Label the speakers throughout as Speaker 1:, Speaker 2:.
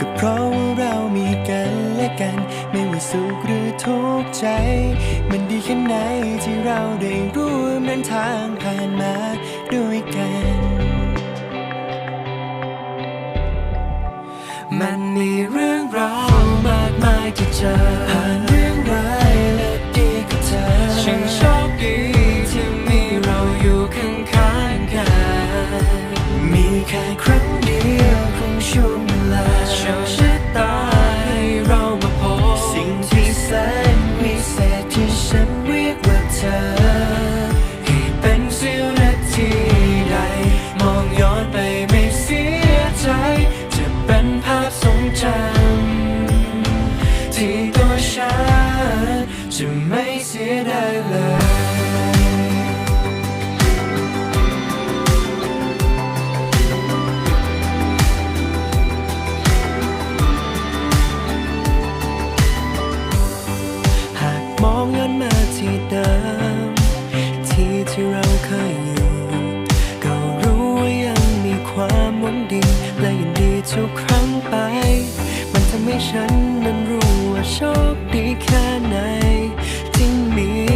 Speaker 1: ก็เพราะว่าเรามีกันและกัน ไม่ว่าสุขหรือทุกข์ใจ มันดีแค่ไหนที่เราได้ร่วมเดินทางผ่านมาด้วยกัน
Speaker 2: มันมีเรื่องราวมากมายที่เจอ
Speaker 1: ผ่านเรื่องร้ายและดีกับเธอ
Speaker 2: ช่างโชคดีที่มีเราอยู่ข้างๆกัน
Speaker 1: มีแค่ครั้ง สีย
Speaker 2: ดายเลย
Speaker 1: หากมองย้อนมาที่เดิม ที่ที่เราเคยอยู่ ก็รู้ว่ายังมีความหวังดี และยินดีทุกครั้งไป มันทำให้ฉันนั้นรู้ว่าโชคดีแค่ไหน ที่มี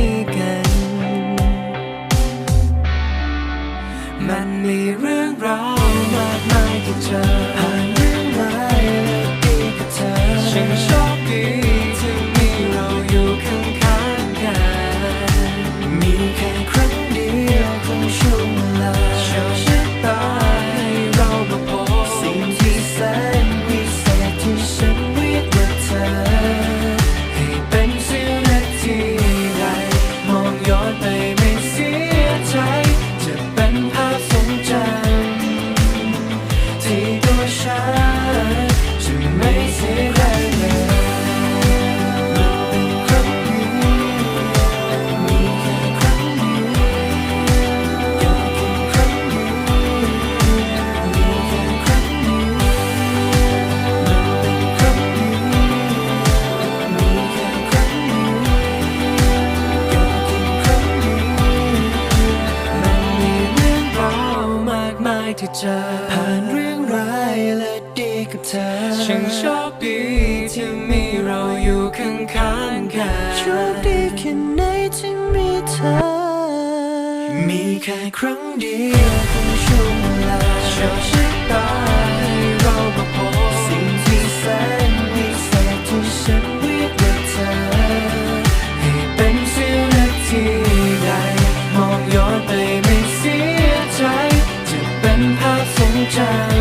Speaker 2: ที่เจอ
Speaker 1: ผ่านเรื่องร้ายและดีกับเธอ
Speaker 2: ช่างโชคดีที่มีเราอยู่ข้างๆกันโชคดี
Speaker 1: แค่ไหนที่มีเธอ มีแค่ครั้งเดียว
Speaker 2: return